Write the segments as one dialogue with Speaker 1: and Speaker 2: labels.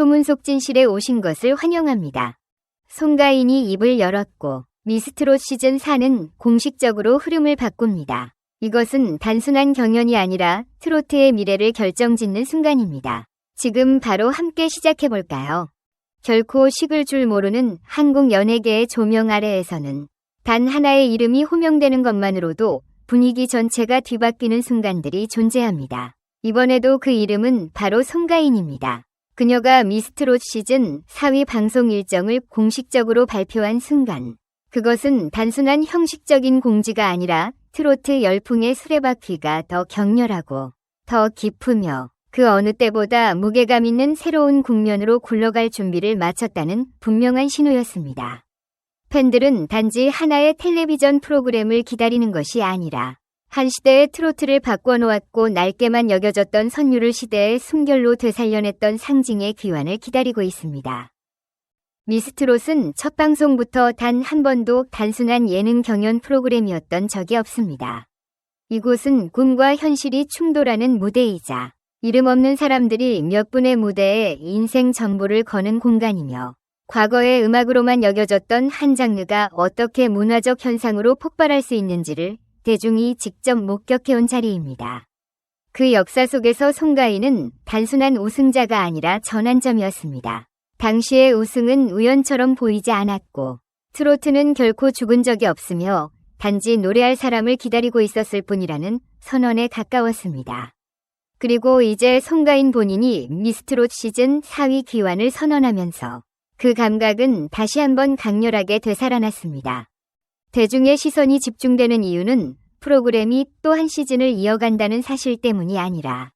Speaker 1: 소문속진실에 오신 것을 환영합니다. 송가인이 입을 열었고 미스트롯 시즌 4는 공식적으로 흐름을 바꿉니다. 이것은 단순한 경연이 아니라 트로트의 미래를 결정짓는 순간입니다. 지금 바로 함께 시작해볼까요? 결코 식을 줄 모르는 한국 연예계의 조명 아래에서는 단 하나의 이름이 호명되는 것만으로도 분위기 전체가 뒤바뀌는 순간들이 존재합니다. 이번에도 그 이름은 바로 송가인입니다. 그녀가 미스트롯 시즌 4위 방송 일정을 공식적으로 발표한 순간 그것은 단순한 형식적인 공지가 아니라 트로트 열풍의 수레바퀴가 더 격렬하고 더 깊으며 그 어느 때보다 무게감 있는 새로운 국면으로 굴러갈 준비를 마쳤다는 분명한 신호였습니다. 팬들은 단지 하나의 텔레비전 프로그램을 기다리는 것이 아니라 한 시대의 트로트를 바꿔놓았고 낡게만 여겨졌던 선율을 시대의 숨결로 되살려냈던 상징의 귀환을 기다리고 있습니다. 미스트롯은 첫 방송부터 단 한 번도 단순한 예능 경연 프로그램이었던 적이 없습니다. 이곳은 꿈과 현실이 충돌하는 무대이자 이름 없는 사람들이 몇 분의 무대에 인생 전부를 거는 공간이며 과거의 음악으로만 여겨졌던 한 장르가 어떻게 문화적 현상으로 폭발할 수 있는지를 대중이 직접 목격해온 자리입니다. 그 역사 속에서 송가인은 단순한 우승자가 아니라 전환점이었습니다. 당시의 우승은 우연처럼 보이지 않았고 트로트는 결코 죽은 적이 없으며 단지 노래할 사람을 기다리고 있었을 뿐이라는 선언에 가까웠습니다. 그리고 이제 송가인 본인이 미스트롯 시즌 4위 귀환을 선언하면서 그 감각은 다시 한번 강렬하게 되살아났습니다. 대중의 시선이 집중되는 이유는 프로그램이 또 한 시즌을 이어간다는 사실 때문이 아니라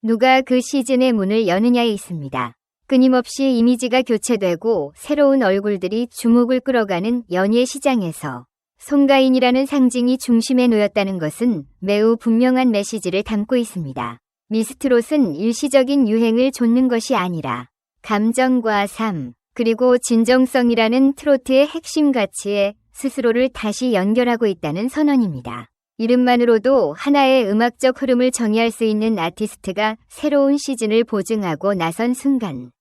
Speaker 1: 누가 그 시즌의 문을 여느냐에 있습니다. 끊임없이 이미지가 교체되고 새로운 얼굴들이 주목을 끌어가는 연예 시장에서 송가인이라는 상징이 중심에 놓였다는 것은 매우 분명한 메시지를 담고 있습니다. 미스트롯은 일시적인 유행을 좇는 것이 아니라 감정과 삶, 그리고 진정성이라는 트로트의 핵심 가치에 스스로를 다시 연결하고 있다는 선언입니다. 이름만으로도 하나의 음악적 흐름을 정의할 수 있는 아티스트가 새로운 시즌을 보증하고 나선 순간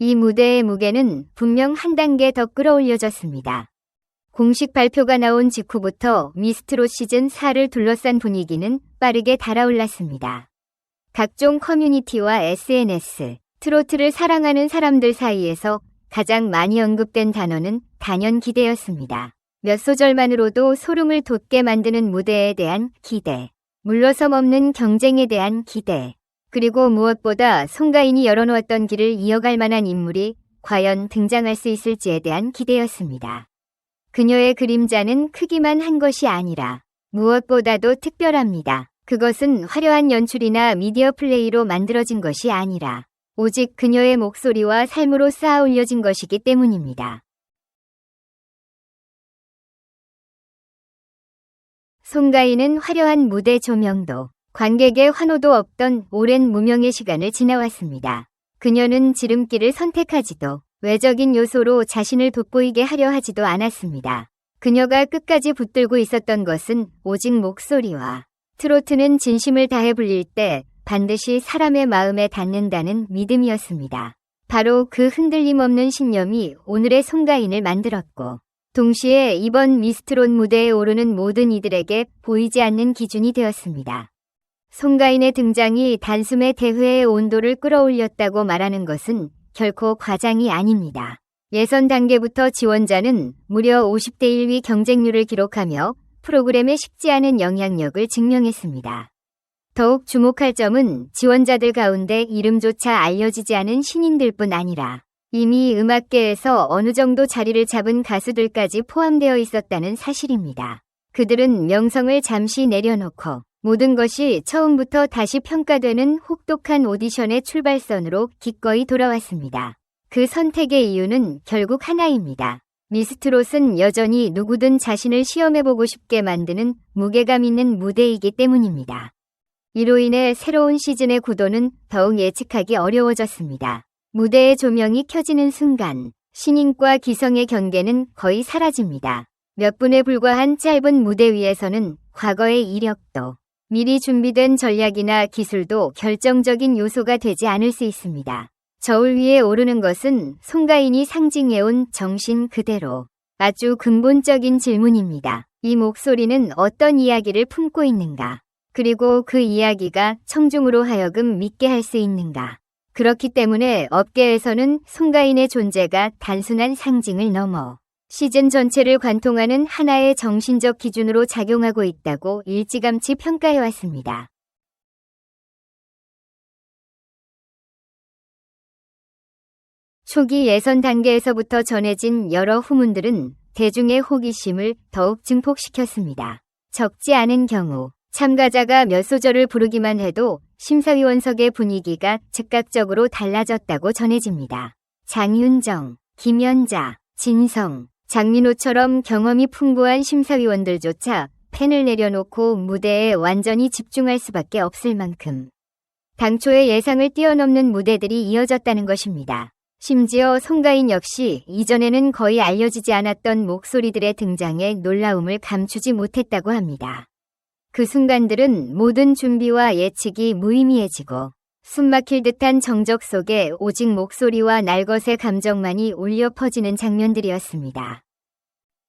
Speaker 1: 이 무대의 무게는 분명 한 단계 더 끌어올려졌습니다. 공식 발표가 나온 직후부터 미스트롯 시즌 4를 둘러싼 분위기는 빠르게 달아올랐습니다. 각종 커뮤니티와 SNS, 트로트를 사랑하는 사람들 사이에서 가장 많이 언급된 단어는 단연 기대였습니다. 몇 소절만으로도 소름을 돋게 만드는 무대에 대한 기대, 물러섬 없는 경쟁에 대한 기대, 그리고 무엇보다 송가인이 열어놓았던 길을 이어갈 만한 인물이 과연 등장할 수 있을지에 대한 기대였습니다. 그녀의 그림자는 크기만 한 것이 아니라 무엇보다도 특별합니다. 그것은 화려한 연출이나 미디어 플레이로 만들어진 것이 아니라 오직 그녀의 목소리와 삶으로 쌓아 올려진 것이기 때문입니다. 송가인은 화려한 무대 조명도 관객의 환호도 없던 오랜 무명의 시간을 지나왔습니다. 그녀는 지름길을 선택하지도 외적인 요소로 자신을 돋보이게 하려 하지도 않았습니다. 그녀가 끝까지 붙들고 있었던 것은 오직 목소리와 트로트는 진심을 다해 불릴 때 반드시 사람의 마음에 닿는다는 믿음이었습니다. 바로 그 흔들림 없는 신념이 오늘의 송가인을 만들었고, 동시에 이번 미스트롯 무대에 오르는 모든 이들에게 보이지 않는 기준이 되었습니다. 송가인의 등장이 단숨에 대회의 온도를 끌어올렸다고 말하는 것은 결코 과장이 아닙니다. 예선 단계부터 지원자는 무려 50대 1위 경쟁률을 기록하며 프로그램에 식지 않은 영향력을 증명했습니다. 더욱 주목할 점은 지원자들 가운데 이름조차 알려지지 않은 신인들뿐 아니라 이미 음악계에서 어느 정도 자리를 잡은 가수들까지 포함되어 있었다는 사실입니다. 그들은 명성을 잠시 내려놓고 모든 것이 처음부터 다시 평가되는 혹독한 오디션의 출발선으로 기꺼이 돌아왔습니다. 그 선택의 이유는 결국 하나입니다. 미스트롯은 여전히 누구든 자신을 시험해보고 싶게 만드는 무게감 있는 무대이기 때문입니다. 이로 인해 새로운 시즌의 구도는 더욱 예측하기 어려워졌습니다. 무대의 조명이 켜지는 순간 신인과 기성의 경계는 거의 사라집니다. 몇 분에 불과한 짧은 무대 위에서는 과거의 이력도 미리 준비된 전략이나 기술도 결정적인 요소가 되지 않을 수 있습니다. 저울 위에 오르는 것은 송가인이 상징해온 정신 그대로 아주 근본적인 질문입니다. 이 목소리는 어떤 이야기를 품고 있는가? 그리고 그 이야기가 청중으로 하여금 믿게 할 수 있는가? 그렇기 때문에 업계에서는 송가인의 존재가 단순한 상징을 넘어 시즌 전체를 관통하는 하나의 정신적 기준으로 작용하고 있다고 일찌감치 평가해 왔습니다. 초기 예선 단계에서부터 전해진 여러 후문들은 대중의 호기심을 더욱 증폭시켰습니다. 적지 않은 경우 참가자가 몇 소절을 부르기만 해도 심사위원석의 분위기가 즉각적으로 달라졌다고 전해집니다. 장윤정, 김연자, 진성, 장민호처럼 경험이 풍부한 심사위원들조차 펜을 내려놓고 무대에 완전히 집중할 수밖에 없을 만큼 당초의 예상을 뛰어넘는 무대들이 이어졌다는 것입니다. 심지어 송가인 역시 이전에는 거의 알려지지 않았던 목소리들의 등장에 놀라움을 감추지 못했다고 합니다. 그 순간들은 모든 준비와 예측이 무의미해지고 숨막힐 듯한 정적 속에 오직 목소리와 날것의 감정만이 울려 퍼지는 장면들이었습니다.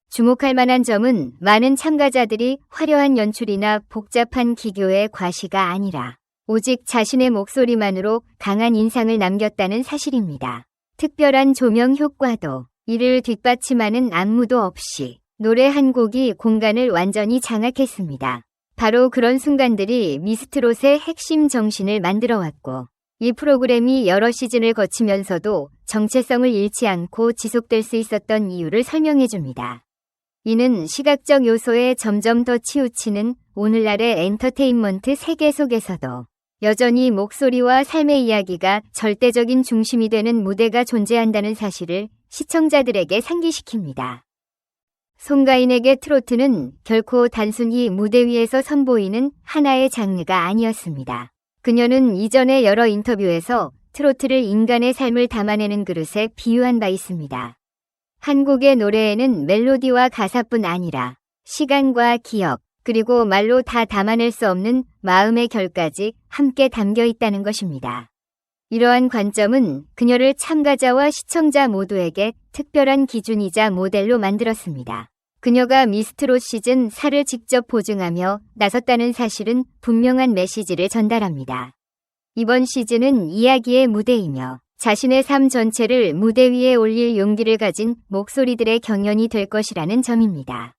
Speaker 1: 주목할 만한 점은 많은 참가자들이 화려한 연출이나 복잡한 기교의 과시가 아니라 오직 자신의 목소리만으로 강한 인상을 남겼다는 사실입니다. 특별한 조명 효과도 이를 뒷받침하는 안무도 없이 노래 한 곡이 공간을 완전히 장악했습니다. 바로 그런 순간들이 미스트롯의 핵심 정신을 만들어 왔고 이 프로그램이 여러 시즌을 거치면서도 정체성을 잃지 않고 지속될 수 있었던 이유를 설명해 줍니다. 이는 시각적 요소에 점점 더 치우치는 오늘날의 엔터테인먼트 세계 속에서도 여전히 목소리와 삶의 이야기가 절대적인 중심이 되는 무대가 존재한다는 사실을 시청자들에게 상기시킵니다. 송가인에게 트로트는 결코 단순히 무대 위에서 선보이는 하나의 장르가 아니었습니다. 그녀는 이전의 여러 인터뷰에서 트로트를 인간의 삶을 담아내는 그릇에 비유한 바 있습니다. 한국의 노래에는 멜로디와 가사뿐 아니라 시간과 기억, 그리고 말로 다 담아낼 수 없는 마음의 결까지 함께 담겨 있다는 것입니다. 이러한 관점은 그녀를 참가자와 시청자 모두에게 특별한 기준이자 모델로 만들었습니다. 그녀가 미스트롯 시즌 4를 직접 보증하며 나섰다는 사실은 분명한 메시지를 전달합니다. 이번 시즌은 이야기의 무대이며 자신의 삶 전체를 무대 위에 올릴 용기를 가진 목소리들의 경연이 될 것이라는 점입니다.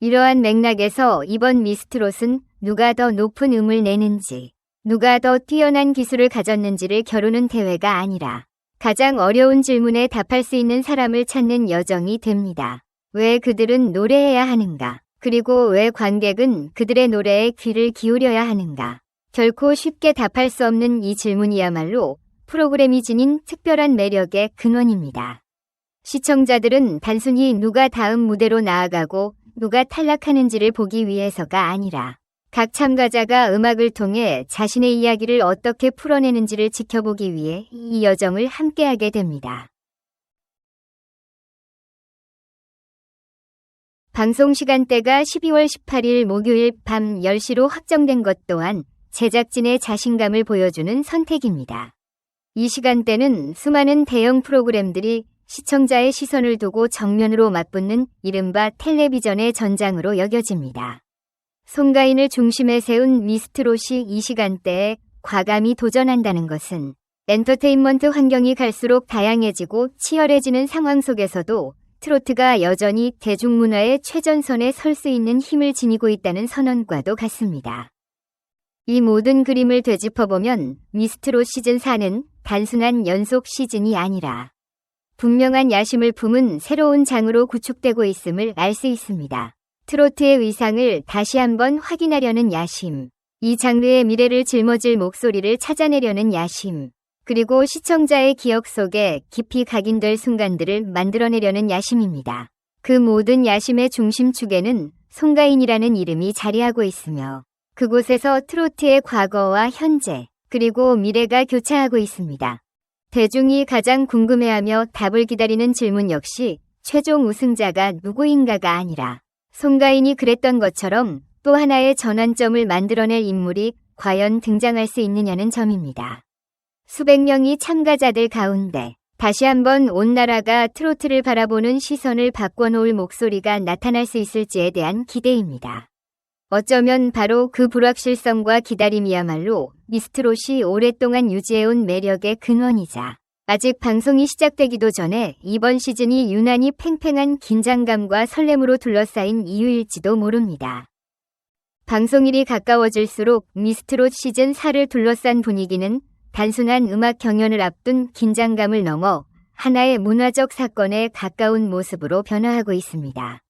Speaker 1: 이러한 맥락에서 이번 미스트롯은 누가 더 높은 음을 내는지, 누가 더 뛰어난 기술을 가졌는지를 겨루는 대회가 아니라 가장 어려운 질문에 답할 수 있는 사람을 찾는 여정이 됩니다. 왜 그들은 노래해야 하는가? 그리고 왜 관객은 그들의 노래에 귀를 기울여야 하는가? 결코 쉽게 답할 수 없는 이 질문이야말로 프로그램이 지닌 특별한 매력의 근원입니다. 시청자들은 단순히 누가 다음 무대로 나아가고 누가 탈락하는지를 보기 위해서가 아니라 각 참가자가 음악을 통해 자신의 이야기를 어떻게 풀어내는지를 지켜보기 위해 이 여정을 함께하게 됩니다. 방송 시간대가 12월 18일 목요일 밤 10시로 확정된 것 또한 제작진의 자신감을 보여주는 선택입니다. 이 시간대는 수많은 대형 프로그램들이 시청자의 시선을 두고 정면으로 맞붙는 이른바 텔레비전의 전장으로 여겨집니다. 송가인을 중심에 세운 미스트롯이 이 시간대에 과감히 도전한다는 것은 엔터테인먼트 환경이 갈수록 다양해지고 치열해지는 상황 속에서도 트로트가 여전히 대중문화의 최전선에 설 수 있는 힘을 지니고 있다는 선언과도 같습니다. 이 모든 그림을 되짚어보면 미스트롯 시즌 4는 단순한 연속 시즌이 아니라 분명한 야심을 품은 새로운 장으로 구축되고 있음을 알 수 있습니다. 트로트의 위상을 다시 한번 확인하려는 야심, 이 장르의 미래를 짊어질 목소리를 찾아내려는 야심, 그리고 시청자의 기억 속에 깊이 각인될 순간들을 만들어내려는 야심입니다. 그 모든 야심의 중심축에는 송가인이라는 이름이 자리하고 있으며 그곳에서 트로트의 과거와 현재, 그리고 미래가 교차하고 있습니다. 대중이 가장 궁금해하며 답을 기다리는 질문 역시 최종 우승자가 누구인가가 아니라 송가인이 그랬던 것처럼 또 하나의 전환점을 만들어낼 인물이 과연 등장할 수 있느냐는 점입니다. 수백 명이 참가자들 가운데 다시 한번 온 나라가 트로트를 바라보는 시선을 바꿔놓을 목소리가 나타날 수 있을지에 대한 기대입니다. 어쩌면 바로 그 불확실성과 기다림이야말로 미스트롯이 오랫동안 유지해온 매력의 근원이자 아직 방송이 시작되기도 전에 이번 시즌이 유난히 팽팽한 긴장감과 설렘으로 둘러싸인 이유일지도 모릅니다. 방송일이 가까워질수록 미스트롯 시즌 4를 둘러싼 분위기는 단순한 음악 경연을 앞둔 긴장감을 넘어 하나의 문화적 사건에 가까운 모습으로 변화하고 있습니다.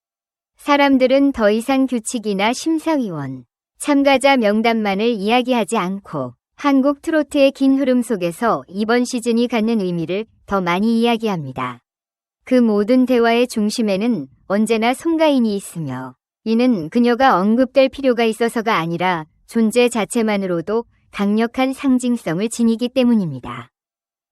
Speaker 1: 사람들은 더 이상 규칙이나 심사위원, 참가자 명단만을 이야기하지 않고 한국 트로트의 긴 흐름 속에서 이번 시즌이 갖는 의미를 더 많이 이야기합니다. 그 모든 대화의 중심에는 언제나 송가인이 있으며 이는 그녀가 언급될 필요가 있어서가 아니라 존재 자체만으로도 강력한 상징성을 지니기 때문입니다.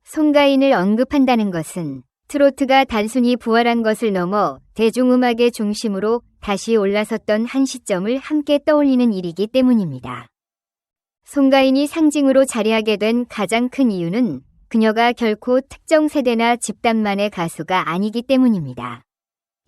Speaker 1: 송가인을 언급한다는 것은 트로트가 단순히 부활한 것을 넘어 대중음악의 중심으로 다시 올라섰던 한 시점을 함께 떠올리는 일이기 때문입니다. 송가인이 상징으로 자리하게 된 가장 큰 이유는 그녀가 결코 특정 세대나 집단만의 가수가 아니기 때문입니다.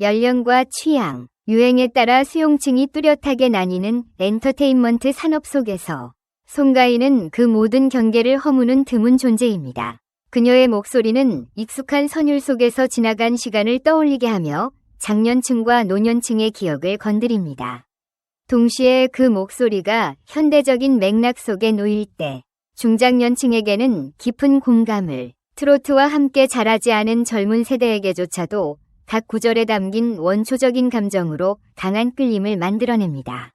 Speaker 1: 연령과 취향, 유행에 따라 수용층이 뚜렷하게 나뉘는 엔터테인먼트 산업 속에서 송가인은 그 모든 경계를 허무는 드문 존재입니다. 그녀의 목소리는 익숙한 선율 속에서 지나간 시간을 떠올리게 하며 장년층과 노년층의 기억을 건드립니다. 동시에 그 목소리가 현대적인 맥락 속에 놓일 때 중장년층에게는 깊은 공감을 트로트와 함께 자라지 않은 젊은 세대에게조차도 각 구절에 담긴 원초적인 감정으로 강한 끌림을 만들어냅니다.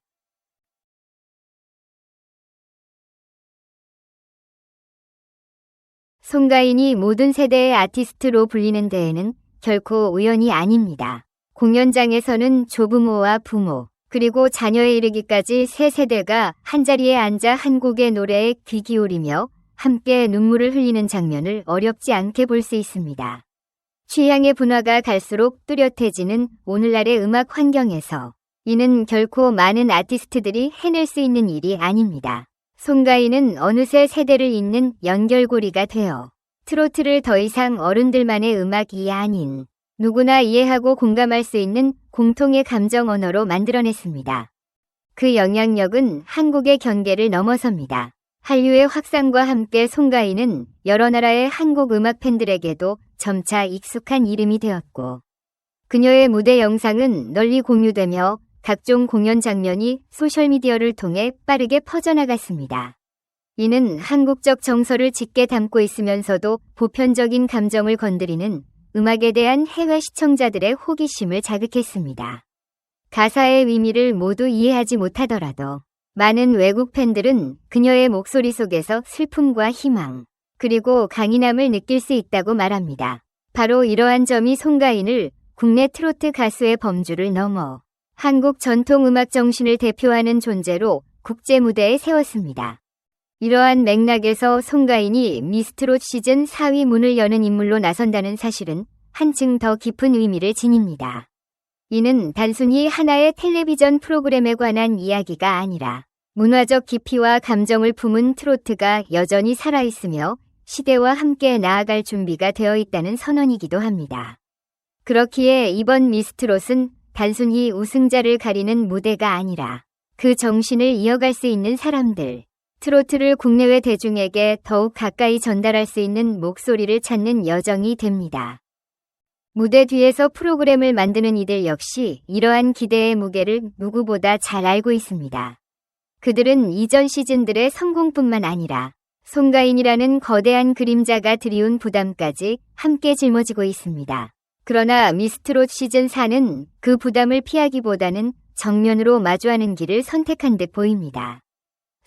Speaker 1: 송가인이 모든 세대의 아티스트로 불리는 데에는 결코 우연이 아닙니다. 공연장에서는 조부모와 부모, 그리고 자녀에 이르기까지 세 세대가 한자리에 앉아 한 곡의 노래에 귀 기울이며 함께 눈물을 흘리는 장면을 어렵지 않게 볼 수 있습니다. 취향의 분화가 갈수록 뚜렷해지는 오늘날의 음악 환경에서 이는 결코 많은 아티스트들이 해낼 수 있는 일이 아닙니다. 송가인은 어느새 세대를 잇는 연결고리가 되어 트로트를 더 이상 어른들만의 음악이 아닌 누구나 이해하고 공감할 수 있는 공통의 감정 언어로 만들어냈습니다. 그 영향력은 한국의 경계를 넘어섭니다. 한류의 확산과 함께 송가인은 여러 나라의 한국 음악 팬들에게도 점차 익숙한 이름이 되었고 그녀의 무대 영상은 널리 공유되며 각종 공연 장면이 소셜미디어를 통해 빠르게 퍼져나갔습니다. 이는 한국적 정서를 짙게 담고 있으면서도 보편적인 감정을 건드리는 음악에 대한 해외 시청자들의 호기심을 자극했습니다. 가사의 의미를 모두 이해하지 못하더라도 많은 외국 팬들은 그녀의 목소리 속에서 슬픔과 희망, 그리고 강인함을 느낄 수 있다고 말합니다. 바로 이러한 점이 송가인을 국내 트로트 가수의 범주를 넘어 한국 전통 음악 정신을 대표하는 존재로 국제 무대에 세웠습니다. 이러한 맥락에서 송가인이 미스트롯 시즌 4위 문을 여는 인물로 나선다는 사실은 한층 더 깊은 의미를 지닙니다. 이는 단순히 하나의 텔레비전 프로그램에 관한 이야기가 아니라 문화적 깊이와 감정을 품은 트로트가 여전히 살아있으며 시대와 함께 나아갈 준비가 되어 있다는 선언이기도 합니다. 그렇기에 이번 미스트롯은 단순히 우승자를 가리는 무대가 아니라 그 정신을 이어갈 수 있는 사람들, 트로트를 국내외 대중에게 더욱 가까이 전달할 수 있는 목소리를 찾는 여정이 됩니다. 무대 뒤에서 프로그램을 만드는 이들 역시 이러한 기대의 무게를 누구보다 잘 알고 있습니다. 그들은 이전 시즌들의 성공뿐만 아니라 송가인이라는 거대한 그림자가 들이운 부담까지 함께 짊어지고 있습니다. 그러나 미스트롯 시즌 4는 그 부담을 피하기보다는 정면으로 마주하는 길을 선택한 듯 보입니다.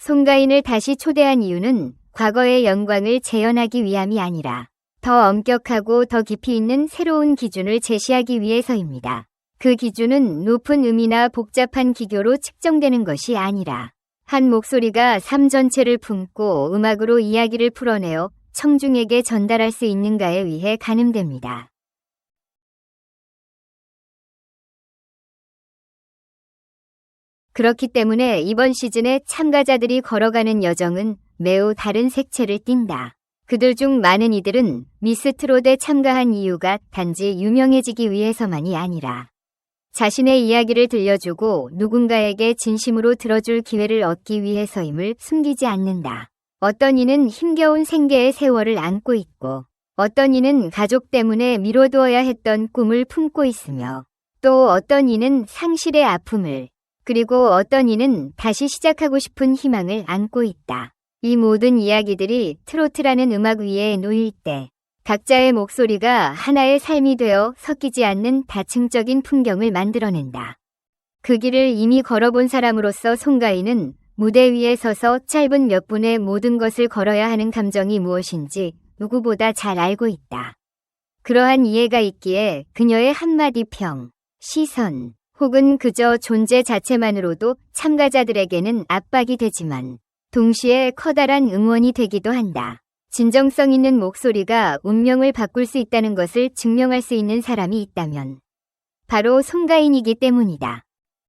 Speaker 1: 송가인을 다시 초대한 이유는 과거의 영광을 재현하기 위함이 아니라 더 엄격하고 더 깊이 있는 새로운 기준을 제시하기 위해서입니다. 그 기준은 높은 음이나 복잡한 기교로 측정되는 것이 아니라 한 목소리가 삶 전체를 품고 음악으로 이야기를 풀어내어 청중에게 전달할 수 있는가에 의해 가늠됩니다. 그렇기 때문에 이번 시즌에 참가자들이 걸어가는 여정은 매우 다른 색채를 띈다. 그들 중 많은 이들은 미스 트롯에 참가한 이유가 단지 유명해지기 위해서만이 아니라 자신의 이야기를 들려주고 누군가에게 진심으로 들어줄 기회를 얻기 위해서임을 숨기지 않는다. 어떤 이는 힘겨운 생계의 세월을 안고 있고 어떤 이는 가족 때문에 미뤄두어야 했던 꿈을 품고 있으며 또 어떤 이는 상실의 아픔을 그리고 어떤 이는 다시 시작하고 싶은 희망을 안고 있다. 이 모든 이야기들이 트로트라는 음악 위에 놓일 때 각자의 목소리가 하나의 삶이 되어 섞이지 않는 다층적인 풍경을 만들어낸다. 그 길을 이미 걸어본 사람으로서 송가인은 무대 위에 서서 짧은 몇 분의 모든 것을 걸어야 하는 감정이 무엇인지 누구보다 잘 알고 있다. 그러한 이해가 있기에 그녀의 한마디 평, 시선, 혹은 그저 존재 자체만으로도 참가자들에게는 압박이 되지만 동시에 커다란 응원이 되기도 한다. 진정성 있는 목소리가 운명을 바꿀 수 있다는 것을 증명할 수 있는 사람이 있다면 바로 송가인이기 때문이다.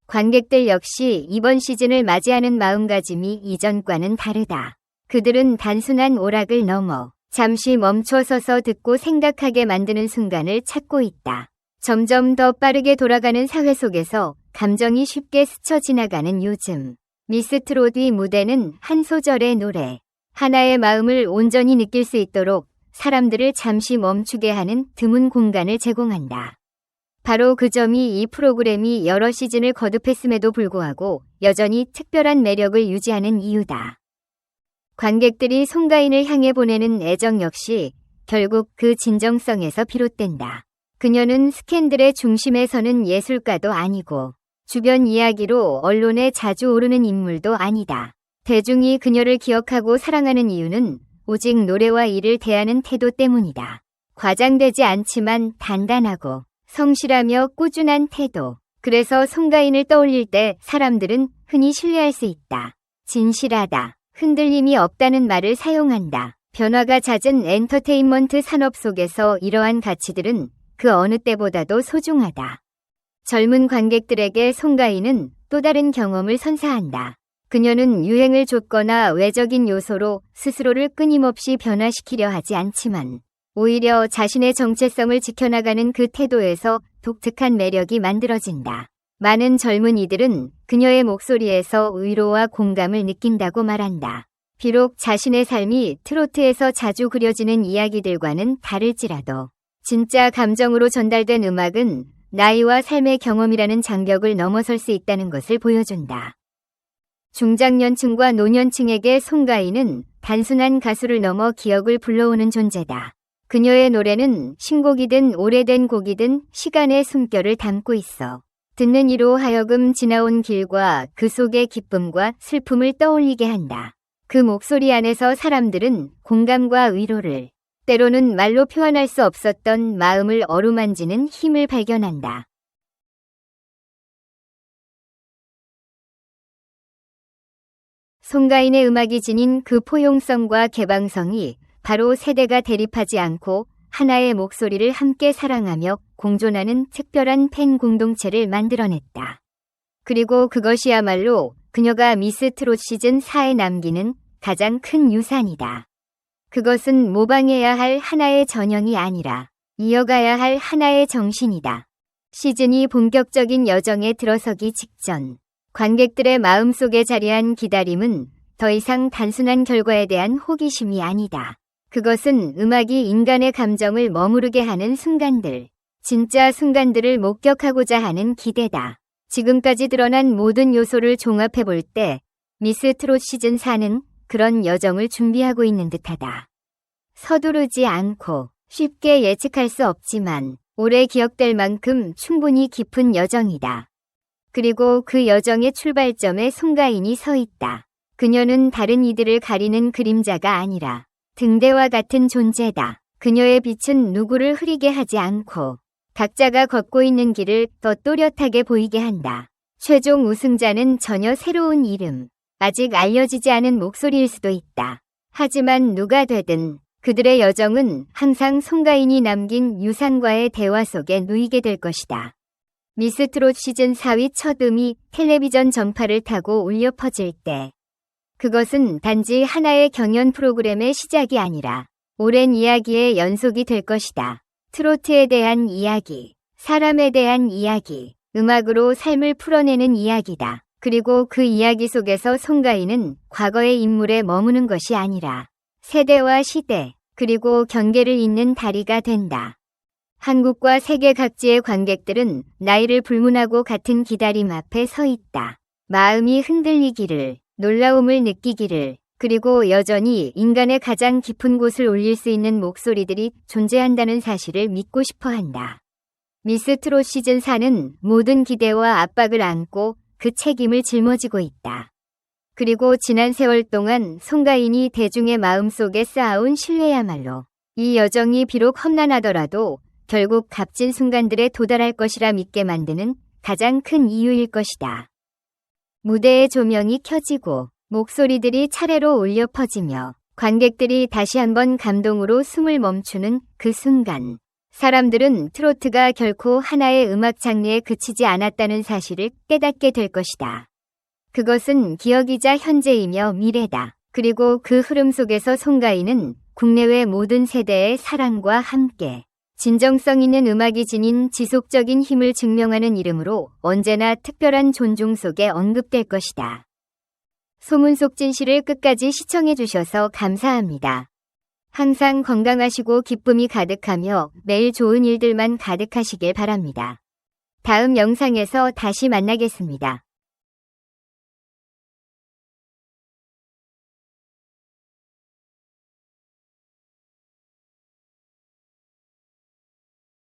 Speaker 1: 관객들 역시 이번 시즌을 맞이하는 마음가짐이 이전과는 다르다. 그들은 단순한 오락을 넘어 잠시 멈춰서서 듣고 생각하게 만드는 순간을 찾고 있다. 점점 더 빠르게 돌아가는 사회 속에서 감정이 쉽게 스쳐 지나가는 요즘. 미스트로디 무대는 한 소절의 노래, 하나의 마음을 온전히 느낄 수 있도록 사람들을 잠시 멈추게 하는 드문 공간을 제공한다. 바로 그 점이 이 프로그램이 여러 시즌을 거듭했음에도 불구하고 여전히 특별한 매력을 유지하는 이유다. 관객들이 송가인을 향해 보내는 애정 역시 결국 그 진정성에서 비롯된다. 그녀는 스캔들의 중심에 서는 예술가도 아니고 주변 이야기로 언론에 자주 오르는 인물도 아니다. 대중이 그녀를 기억하고 사랑하는 이유는 오직 노래와 일을 대하는 태도 때문이다. 과장되지 않지만 단단하고 성실하며 꾸준한 태도. 그래서 송가인을 떠올릴 때 사람들은 흔히 신뢰할 수 있다. 진실하다. 흔들림이 없다는 말을 사용한다. 변화가 잦은 엔터테인먼트 산업 속에서 이러한 가치들은 그 어느 때보다도 소중하다. 젊은 관객들에게 송가인은 또 다른 경험을 선사한다. 그녀는 유행을 줬거나 외적인 요소로 스스로를 끊임없이 변화시키려 하지 않지만 오히려 자신의 정체성을 지켜나가는 그 태도에서 독특한 매력이 만들어진다. 많은 젊은 이들은 그녀의 목소리에서 위로와 공감을 느낀다고 말한다. 비록 자신의 삶이 트로트에서 자주 그려지는 이야기들과는 다를지라도 진짜 감정으로 전달된 음악은 나이와 삶의 경험이라는 장벽을 넘어설 수 있다는 것을 보여준다. 중장년층과 노년층에게 송가인은 단순한 가수를 넘어 기억을 불러오는 존재다. 그녀의 노래는 신곡이든 오래된 곡이든 시간의 숨결을 담고 있어 듣는 이로 하여금 지나온 길과 그 속의 기쁨과 슬픔을 떠올리게 한다. 그 목소리 안에서 사람들은 공감과 위로를 때로는 말로 표현할 수 없었던 마음을 어루만지는 힘을 발견한다. 송가인의 음악이 지닌 그 포용성과 개방성이 바로 세대가 대립하지 않고 하나의 목소리를 함께 사랑하며 공존하는 특별한 팬 공동체를 만들어냈다. 그리고 그것이야말로 그녀가 미스 트롯 시즌 4에 남기는 가장 큰 유산이다. 그것은 모방해야 할 하나의 전형이 아니라 이어가야 할 하나의 정신이다. 시즌이 본격적인 여정에 들어서기 직전 관객들의 마음속에 자리한 기다림은 더 이상 단순한 결과에 대한 호기심이 아니다. 그것은 음악이 인간의 감정을 머무르게 하는 순간들, 진짜 순간들을 목격하고자 하는 기대다. 지금까지 드러난 모든 요소를 종합해 볼 때 미스 트롯 시즌 4는 그런 여정을 준비하고 있는 듯하다. 서두르지 않고 쉽게 예측할 수 없지만 오래 기억될 만큼 충분히 깊은 여정이다. 그리고 그 여정의 출발점에 송가인이 서 있다. 그녀는 다른 이들을 가리는 그림자가 아니라 등대와 같은 존재다. 그녀의 빛은 누구를 흐리게 하지 않고 각자가 걷고 있는 길을 더 또렷하게 보이게 한다. 최종 우승자는 전혀 새로운 이름, 아직 알려지지 않은 목소리일 수도 있다. 하지만 누가 되든 그들의 여정은 항상 송가인이 남긴 유산과의 대화 속에 누이게 될 것이다. 미스트롯 시즌 4위 첫 음이 텔레비전 전파를 타고 울려 퍼질 때 그것은 단지 하나의 경연 프로그램의 시작이 아니라 오랜 이야기의 연속이 될 것이다. 트로트에 대한 이야기, 사람에 대한 이야기, 음악으로 삶을 풀어내는 이야기다. 그리고 그 이야기 속에서 송가인은 과거의 인물에 머무는 것이 아니라 세대와 시대, 그리고 경계를 잇는 다리가 된다. 한국과 세계 각지의 관객들은 나이를 불문하고 같은 기다림 앞에 서 있다. 마음이 흔들리기를, 놀라움을 느끼기를, 그리고 여전히 인간의 가장 깊은 곳을 울릴 수 있는 목소리들이 존재한다는 사실을 믿고 싶어 한다. 미스트롯 시즌 4는 모든 기대와 압박을 안고 그 책임을 짊어지고 있다. 그리고 지난 세월 동안 송가인이 대중의 마음속에 쌓아온 신뢰야말로 이 여정이 비록 험난하더라도 결국 값진 순간들에 도달할 것이라 믿게 만드는 가장 큰 이유일 것이다. 무대의 조명이 켜지고 목소리들이 차례로 울려 퍼지며 관객들이 다시 한번 감동으로 숨을 멈추는 그 순간 사람들은 트로트가 결코 하나의 음악 장르에 그치지 않았다는 사실을 깨닫게 될 것이다. 그것은 기억이자 현재이며 미래다. 그리고 그 흐름 속에서 송가인은 국내외 모든 세대의 사랑과 함께 진정성 있는 음악이 지닌 지속적인 힘을 증명하는 이름으로 언제나 특별한 존중 속에 언급될 것이다. 소문 속 진실을 끝까지 시청해 주셔서 감사합니다. 항상 건강하시고 기쁨이 가득하며 매일 좋은 일들만 가득하시길 바랍니다. 다음 영상에서 다시 만나겠습니다.